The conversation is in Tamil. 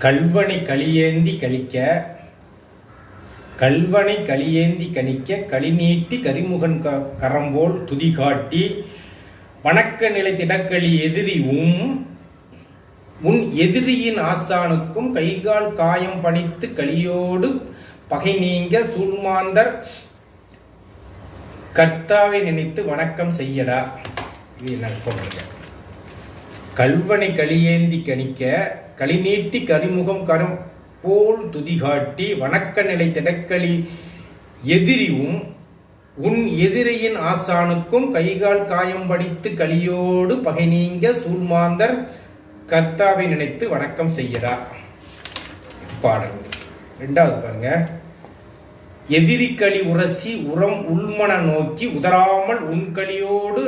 கல்வனை களியேந்தி கழிக்க கல்வனை களியேந்தி கணிக்க களி நீட்டி கரிமுகன் க- கரம்போல் துதி காட்டி வணக்க நிலை திடக்களி எதிரி உம் உன் எதிரியின் ஆசானுக்கும் கைகால் காயம் பணித்து களியோடு பகை நீங்க சூழ்மாந்தர் கர்த்தாவை நினைத்து வணக்கம் செய்யடா. இது என்ன கல்வனை களியேந்தி கணிக்க களி நீட்டி கரிமுகம் கரம் போல் துதி காட்டி வணக்க நிலை திடக்களி எதிரியும் உன் எதிரியின் ஆசானுக்கும் கைகால் காயம் படித்து களியோடு பகை நீங்க சூழ்மாந்தர் கர்த்தாவை நினைத்து வணக்கம் செய்யடா பாடல். ரெண்டாவது பாருங்க. எதிரி களி உரசி உரம் உள்மன நோக்கி உதறாமல் உன் களியோடு